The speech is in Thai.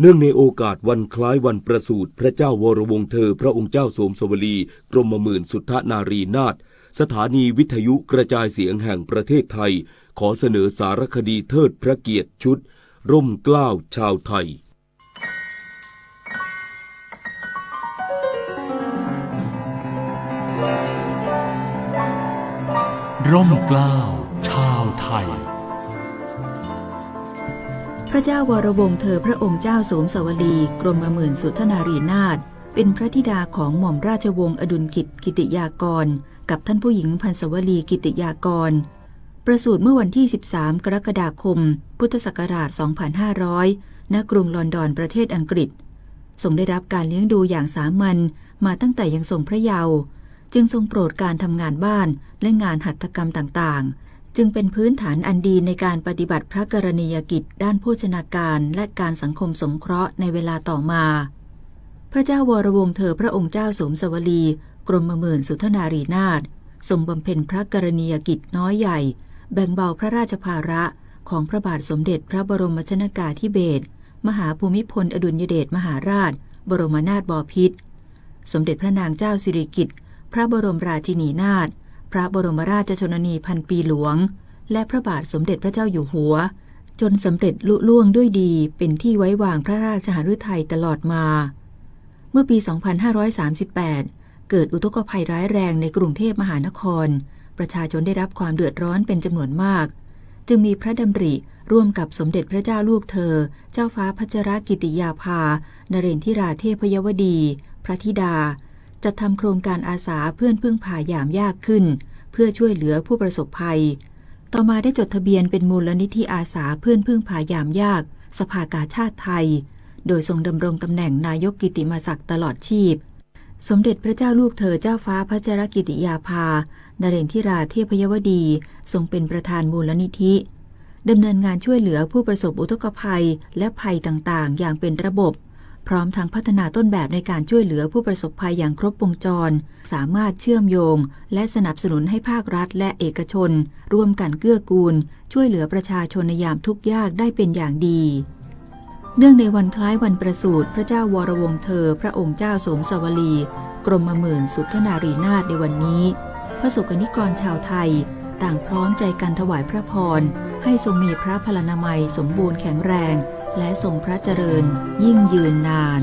เนื่องในโอกาสวันคล้ายวันประสูติพระเจ้าวรวงศ์เธอ พระองค์เจ้าโสมสวลี กรมหมื่นสุทธนารีนาถสถานีวิทยุกระจายเสียงแห่งประเทศไทย ขอเสนอสารคดีเทิดพระเกียรติชุด ร่มเกล้าชาวไทย ร่มเกล้าชาวไทย ระเจ้าวรวงศ์เธอพระองค์เจ้าสมสวลีกรมหมื่นสุทธนารีนาถเป็นพระธิดาของหม่อมราชวงศ์อดุลกิจกิติยากร กับท่านผู้หญิงพันสวลีกิติยากร ประสูติเมื่อวันที่ 13 กรกฎาคม พุทธศักราช 2500 ณ กรุงลอนดอนประเทศอังกฤษทรงได้รับการเลี้ยงดูอย่างสามัญมาตั้งแต่ยังทรงพระเยาว์จึงทรงโปรดการทำงานบ้านและงานหัตถกรรมต่างๆ จึงเป็นพื้นฐานอันดีในการปฏิบัติพระกรณียกิจด้านโภชนาการและการสังคมสงเคราะห์ในเวลาต่อมา พระเจ้าวรวงเธอพระองค์เจ้าสมสวลี กรมหมื่นสุทนารีนาถทรงบำเพ็ญพระกรณียกิจน้อยใหญ่ แบ่งเบาพระราชภาระของพระบาทสมเด็จพระบรมชนากาธิเบศรมหาภูมิพลอดุลยเดชมหาราช บรมนาถบพิตรสมเด็จพระนางเจ้าสิริกิติ์พระบรมราชินีนาถ พระบรมราชชนนีพันปีหลวง และพระบาทสมเด็จพระเจ้าอยู่หัว จนสำเร็จลุล่วงด้วยดีเป็นที่ไว้วางพระราชหฤทัยตลอดมา เมื่อปี 2538 เกิดอุทกภัยร้ายแรงในกรุงเทพมหานคร ประชาชนได้รับความเดือดร้อนเป็นจำนวนมาก จึงมีพระดำริร่วมกับสมเด็จพระเจ้าลูกเธอ เจ้าฟ้าพัชรกิติยาภา นเรนทิราเทพยวดี พระธิดา จะทำโครงการอาสาเพื่อนพึ่งพายามยากขึ้น เพื่อช่วยเหลือผู้ประสบภัย ต่อมาได้จดทะเบียนเป็นมูลนิธิอาสาเพื่อนพึ่งพายามยาก สภากาชาติไทย โดยทรงดำรงตำแหน่งนายกกิติมศักดิ์ตลอดชีพ สมเด็จพระเจ้าลูกเธอเจ้าฟ้าพัชรกิติยาภา นเรนทิราเทพยวดี ทรงเป็นประธานมูลนิธิดำเนินงานช่วยเหลือผู้ประสบอุทกภัยและภัยต่างๆ อย่างเป็นระบบ พร้อมทั้งพัฒนาต้นแบบในการช่วยเหลือผู้ประสบภัยอย่างครบวงจร สามารถเชื่อมโยง และสนับสนุนให้ภาครัฐและเอกชน ร่วมกันเกื้อกูล ช่วยเหลือประชาชนในยามทุกข์ยากได้เป็นอย่างดี เนื่องในวันคล้ายวันประสูติพระเจ้าวรวงศ์เธอ พระองค์เจ้าสมสวลี กรมหมื่นสุทธนารีนาถในวันนี้ พระสุกนิกรชาวไทย ต่างพร้อมใจกันถวายพระพรให้ทรงมีพระพลานามัยสมบูรณ์แข็งแรง และทรงพระเจริญยิ่งยืนนาน